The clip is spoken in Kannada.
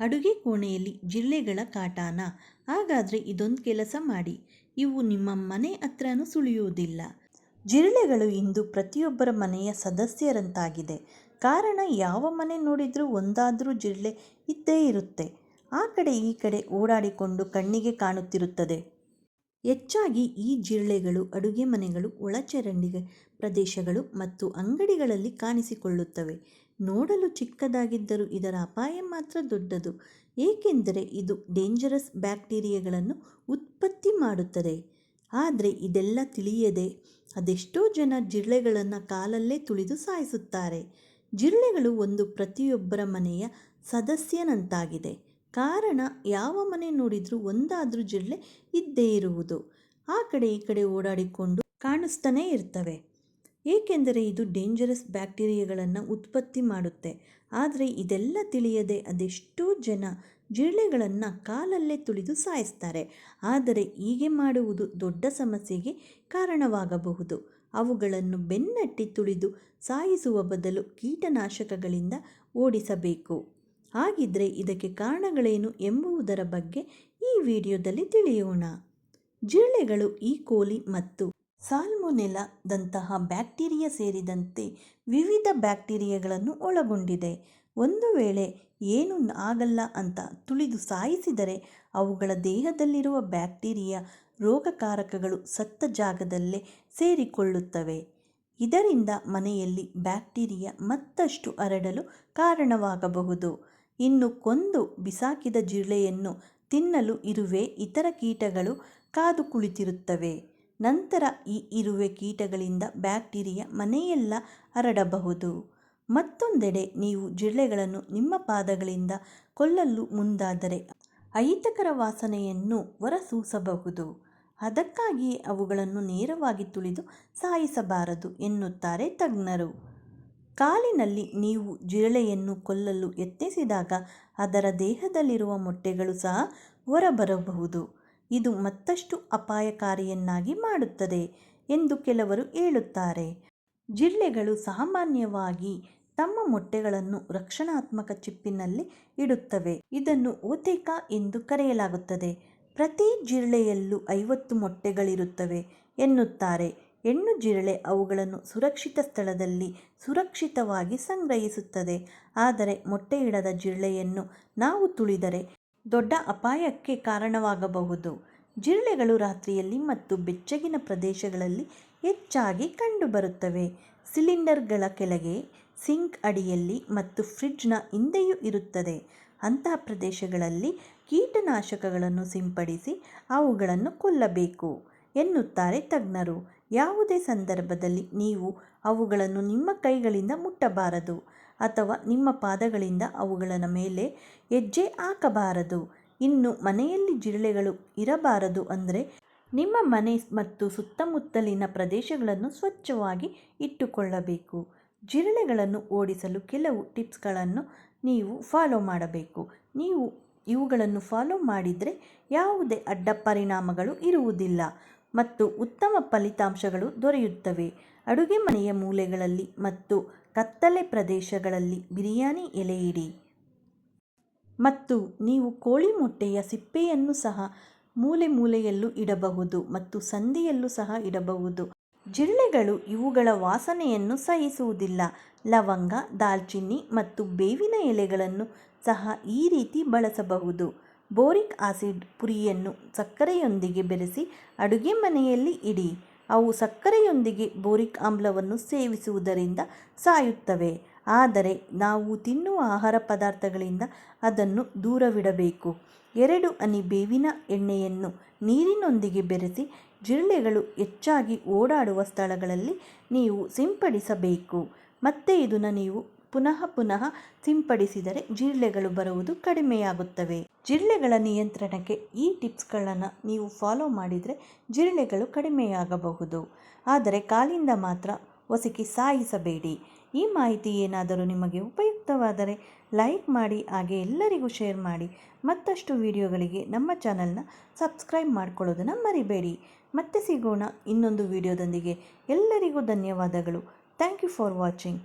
ಅಡುಗೆ ಕೋಣೆಯಲ್ಲಿ ಜಿರಳೆಗಳ ಕಾಟಾನ. ಹಾಗಾದರೆ ಇದೊಂದು ಕೆಲಸ ಮಾಡಿ. ಇವು ನಿಮ್ಮ ಮನೆ ಹತ್ರನೂ ಸುಳಿಯುವುದಿಲ್ಲ. ಜಿರಳೆಗಳು ಇಂದು ಪ್ರತಿಯೊಬ್ಬರ ಮನೆಯ ಸದಸ್ಯರಂತಾಗಿದೆ. ಕಾರಣ ಯಾವ ಮನೆ ನೋಡಿದರೂ ಒಂದಾದರೂ ಜಿರಳೆ ಇದ್ದೇ ಇರುತ್ತೆ. ಆ ಕಡೆ ಈ ಕಡೆ ಓಡಾಡಿಕೊಂಡು ಕಣ್ಣಿಗೆ ಕಾಣುತ್ತಿರುತ್ತದೆ. ಹೆಚ್ಚಾಗಿ ಈ ಜಿರಳೆಗಳು ಅಡುಗೆ ಮನೆಗಳು ಒಳಚರಂಡಿ ಪ್ರದೇಶಗಳು ಮತ್ತು ಅಂಗಡಿಗಳಲ್ಲಿ ಕಾಣಿಸಿಕೊಳ್ಳುತ್ತವೆ. ನೋಡಲು ಚಿಕ್ಕದಾಗಿದ್ದರೂ ಇದರ ಅಪಾಯ ಮಾತ್ರ ದೊಡ್ಡದು. ಏಕೆಂದರೆ ಇದು ಡೇಂಜರಸ್ ಬ್ಯಾಕ್ಟೀರಿಯಾಗಳನ್ನು ಉತ್ಪತ್ತಿ ಮಾಡುತ್ತದೆ. ಆದರೆ ಇದೆಲ್ಲ ತಿಳಿಯದೆ ಅದೆಷ್ಟೋ ಜನ ಜಿರಳೆಗಳನ್ನು ಕಾಲಲ್ಲೇ ತುಳಿದು ಸಾಯಿಸುತ್ತಾರೆ. ಜಿರಳೆಗಳು ಒಂದು ಪ್ರತಿಯೊಬ್ಬರ ಮನೆಯ ಸದಸ್ಯನಂತಾಗಿದೆ. ಕಾರಣ ಯಾವ ಮನೆ ನೋಡಿದರೂ ಒಂದಾದರೂ ಜಿರಳೆ ಇದ್ದೇ ಇರುವುದು. ಆ ಕಡೆ ಈ ಕಡೆ ಓಡಾಡಿಕೊಂಡು ಕಾಣಿಸ್ತಾನೇ ಇರ್ತವೆ. ಏಕೆಂದರೆ ಇದು ಡೇಂಜರಸ್ ಬ್ಯಾಕ್ಟೀರಿಯಾಗಳನ್ನು ಉತ್ಪತ್ತಿ ಮಾಡುತ್ತೆ. ಆದರೆ ಇದೆಲ್ಲ ತಿಳಿಯದೆ ಅದೆಷ್ಟೋ ಜನ ಜಿರಳೆಗಳನ್ನು ಕಾಲಲ್ಲೇ ತುಳಿದು ಸಾಯಿಸ್ತಾರೆ. ಆದರೆ ಹೀಗೆ ಮಾಡುವುದು ದೊಡ್ಡ ಸಮಸ್ಯೆಗೆ ಕಾರಣವಾಗಬಹುದು. ಅವುಗಳನ್ನು ಬೆನ್ನಟ್ಟಿ ತುಳಿದು ಸಾಯಿಸುವ ಬದಲು ಕೀಟನಾಶಕಗಳಿಂದ ಓಡಿಸಬೇಕು. ಹಾಗಿದ್ರೆ ಇದಕ್ಕೆ ಕಾರಣಗಳೇನು ಎಂಬುವುದರ ಬಗ್ಗೆ ಈ ವಿಡಿಯೋದಲ್ಲಿ ತಿಳಿಯೋಣ. ಜಿರಳೆಗಳು ಈ ಕೋಲಿ ಮತ್ತು ಸಾಲ್ಮೊನೆಲಾದಂತಹ ಬ್ಯಾಕ್ಟೀರಿಯಾ ಸೇರಿದಂತೆ ವಿವಿಧ ಬ್ಯಾಕ್ಟೀರಿಯಾಗಳನ್ನು ಒಳಗೊಂಡಿದೆ. ಒಂದು ವೇಳೆ ಏನು ಆಗಲ್ಲ ಅಂತ ತುಳಿದು ಸಾಯಿಸಿದರೆ ಅವುಗಳ ದೇಹದಲ್ಲಿರುವ ಬ್ಯಾಕ್ಟೀರಿಯಾ ರೋಗಕಾರಕಗಳು ಸತ್ತ ಜಾಗದಲ್ಲೇ ಸೇರಿಕೊಳ್ಳುತ್ತವೆ. ಇದರಿಂದ ಮನೆಯಲ್ಲಿ ಬ್ಯಾಕ್ಟೀರಿಯಾ ಮತ್ತಷ್ಟು ಹರಡಲು ಕಾರಣವಾಗಬಹುದು. ಇನ್ನು ಕೊಂದು ಬಿಸಾಕಿದ ಜಿರಳೆಯನ್ನು ತಿನ್ನಲು ಇರುವೆ, ಇತರ ಕೀಟಗಳು ಕಾದು ಕುಳಿತಿರುತ್ತವೆ. ನಂತರ ಈ ಇರುವೆ ಕೀಟಗಳಿಂದ ಬ್ಯಾಕ್ಟೀರಿಯಾ ಮನೆಯೆಲ್ಲ ಹರಡಬಹುದು. ಮತ್ತೊಂದೆಡೆ ನೀವು ಜಿರಳೆಗಳನ್ನು ನಿಮ್ಮ ಪಾದಗಳಿಂದ ಕೊಲ್ಲಲು ಮುಂದಾದರೆ ಅಹಿತಕರ ವಾಸನೆಯನ್ನು ಹೊರಸೂಸಬಹುದು. ಅದಕ್ಕಾಗಿಯೇ ಅವುಗಳನ್ನು ನೇರವಾಗಿ ತುಳಿದು ಸಾಯಿಸಬಾರದು ಎನ್ನುತ್ತಾರೆ ತಜ್ಞರು. ಕಾಲಿನಲ್ಲಿ ನೀವು ಜಿರಳೆಯನ್ನು ಕೊಲ್ಲಲು ಯತ್ನಿಸಿದಾಗ ಅದರ ದೇಹದಲ್ಲಿರುವ ಮೊಟ್ಟೆಗಳು ಸಹ ಹೊರಬರಬಹುದು. ಇದು ಮತ್ತಷ್ಟು ಅಪಾಯಕಾರಿಯನ್ನಾಗಿ ಮಾಡುತ್ತದೆ ಎಂದು ಕೆಲವರು ಹೇಳುತ್ತಾರೆ. ಜಿರಳೆಗಳು ಸಾಮಾನ್ಯವಾಗಿ ತಮ್ಮ ಮೊಟ್ಟೆಗಳನ್ನು ರಕ್ಷಣಾತ್ಮಕ ಚಿಪ್ಪಿನಲ್ಲಿ ಇಡುತ್ತವೆ. ಇದನ್ನು ಓತೇಕ ಎಂದು ಕರೆಯಲಾಗುತ್ತದೆ. ಪ್ರತಿ ಜಿರಳೆಯಲ್ಲೂ ಐವತ್ತು ಮೊಟ್ಟೆಗಳಿರುತ್ತವೆ ಎನ್ನುತ್ತಾರೆ. ಹೆಣ್ಣು ಜಿರಳೆ ಅವುಗಳನ್ನು ಸುರಕ್ಷಿತ ಸ್ಥಳದಲ್ಲಿ ಸುರಕ್ಷಿತವಾಗಿ ಸಂಗ್ರಹಿಸುತ್ತದೆ. ಆದರೆ ಮೊಟ್ಟೆಯಿಡದ ಜಿರಳೆಯನ್ನು ನಾವು ತುಳಿದರೆ ದೊಡ್ಡ ಅಪಾಯಕ್ಕೆ ಕಾರಣವಾಗಬಹುದು. ಜಿರಳೆಗಳು ರಾತ್ರಿಯಲ್ಲಿ ಮತ್ತು ಬೆಚ್ಚಗಿನ ಪ್ರದೇಶಗಳಲ್ಲಿ ಹೆಚ್ಚಾಗಿ ಕಂಡುಬರುತ್ತವೆ. ಸಿಲಿಂಡರ್ಗಳ ಕೆಳಗೆ, ಸಿಂಕ್ ಅಡಿಯಲ್ಲಿ ಮತ್ತು ಫ್ರಿಡ್ಜ್ನ ಹಿಂದೆಯೂ ಇರುತ್ತದೆ. ಅಂತಹ ಪ್ರದೇಶಗಳಲ್ಲಿ ಕೀಟನಾಶಕಗಳನ್ನು ಸಿಂಪಡಿಸಿ ಅವುಗಳನ್ನು ಕೊಲ್ಲಬೇಕು ಎನ್ನುತ್ತಾರೆ ತಜ್ಞರು. ಯಾವುದೇ ಸಂದರ್ಭದಲ್ಲಿ ನೀವು ಅವುಗಳನ್ನು ನಿಮ್ಮ ಕೈಗಳಿಂದ ಮುಟ್ಟಬಾರದು. ಅಥವಾ ನಿಮ್ಮ ಪಾದಗಳಿಂದ ಅವುಗಳ ಮೇಲೆ ಹೆಜ್ಜೆ ಹಾಕಬಾರದು. ಇನ್ನು ಮನೆಯಲ್ಲಿ ಜಿರಳೆಗಳು ಇರಬಾರದು ಅಂದರೆ ನಿಮ್ಮ ಮನೆ ಮತ್ತು ಸುತ್ತಮುತ್ತಲಿನ ಪ್ರದೇಶಗಳನ್ನು ಸ್ವಚ್ಛವಾಗಿ ಇಟ್ಟುಕೊಳ್ಳಬೇಕು. ಜಿರಳೆಗಳನ್ನು ಓಡಿಸಲು ಕೆಲವು ಟಿಪ್ಸ್ಗಳನ್ನು ನೀವು ಫಾಲೋ ಮಾಡಬೇಕು. ನೀವು ಇವುಗಳನ್ನು ಫಾಲೋ ಮಾಡಿದರೆ ಯಾವುದೇ ಅಡ್ಡ ಪರಿಣಾಮಗಳು ಇರುವುದಿಲ್ಲ. ಮತ್ತು ಉತ್ತಮ ಫಲಿತಾಂಶಗಳು ದೊರೆಯುತ್ತವೆ. ಅಡುಗೆ ಮನೆಯ ಮೂಲೆಗಳಲ್ಲಿ ಮತ್ತು ಕತ್ತಲೆ ಪ್ರದೇಶಗಳಲ್ಲಿ ಬಿರಿಯಾನಿ ಎಲೆ ಇಡಿ ಮತ್ತು ನೀವು ಕೋಳಿ ಮೊಟ್ಟೆಯ ಸಿಪ್ಪೆಯನ್ನು ಸಹ ಮೂಲೆ ಮೂಲೆಯಲ್ಲೂ ಇಡಬಹುದು ಮತ್ತು ಸಂದಿಯಲ್ಲೂ ಸಹ ಇಡಬಹುದು. ಜಿರಳೆಗಳು ಇವುಗಳ ವಾಸನೆಯನ್ನು ಸಹಿಸುವುದಿಲ್ಲ. ಲವಂಗ, ದಾಲ್ಚಿನ್ನಿ ಮತ್ತು ಬೇವಿನ ಎಲೆಗಳನ್ನು ಸಹ ಈ ರೀತಿ ಬಳಸಬಹುದು. ಬೋರಿಕ್ ಆಸಿಡ್ ಪುರಿಯನ್ನು ಸಕ್ಕರೆಯೊಂದಿಗೆ ಬೆರೆಸಿ ಅಡುಗೆ ಮನೆಯಲ್ಲಿ ಇಡಿ. ಅವು ಸಕ್ಕರೆಯೊಂದಿಗೆ ಬೋರಿಕ್ ಆಮ್ಲವನ್ನು ಸೇವಿಸುವುದರಿಂದ ಸಾಯುತ್ತವೆ. ಆದರೆ ನಾವು ತಿನ್ನುವ ಆಹಾರ ಪದಾರ್ಥಗಳಿಂದ ಅದನ್ನು ದೂರವಿಡಬೇಕು. ಎರಡು ಅನಿ ಬೇವಿನ ಎಣ್ಣೆಯನ್ನು ನೀರಿನೊಂದಿಗೆ ಬೆರೆಸಿ ಜಿರಳೆಗಳು ಹೆಚ್ಚಾಗಿ ಓಡಾಡುವ ಸ್ಥಳಗಳಲ್ಲಿ ನೀವು ಸಿಂಪಡಿಸಬೇಕು. ಮತ್ತೆ ಇದನ್ನು ನೀವು ಪುನಃ ಪುನಃ ಸಿಂಪಡಿಸಿದರೆ ಜಿರಳೆಗಳು ಬರುವುದು ಕಡಿಮೆಯಾಗುತ್ತವೆ. ಜಿರಳೆಗಳ ನಿಯಂತ್ರಣಕ್ಕೆ ಈ ಟಿಪ್ಸ್ಗಳನ್ನು ನೀವು ಫಾಲೋ ಮಾಡಿದರೆ ಜಿರಳೆಗಳು ಕಡಿಮೆಯಾಗಬಹುದು. ಆದರೆ ಕಾಲಿಂದ ಮಾತ್ರ ಒಸಕಿ ಸಾಯಿಸಬೇಡಿ. ಈ ಮಾಹಿತಿ ಏನಾದರೂ ನಿಮಗೆ ಉಪಯುಕ್ತವಾದರೆ ಲೈಕ್ ಮಾಡಿ, ಹಾಗೆ ಎಲ್ಲರಿಗೂ ಶೇರ್ ಮಾಡಿ. ಮತ್ತಷ್ಟು ವಿಡಿಯೋಗಳಿಗೆ ನಮ್ಮ ಚಾನಲ್ನ ಸಬ್ಸ್ಕ್ರೈಬ್ ಮಾಡ್ಕೊಳ್ಳೋದನ್ನು ಮರಿಬೇಡಿ. ಮತ್ತೆ ಸಿಗೋಣ ಇನ್ನೊಂದು ವಿಡಿಯೋದೊಂದಿಗೆ. ಎಲ್ಲರಿಗೂ ಧನ್ಯವಾದಗಳು. Thank you for watching.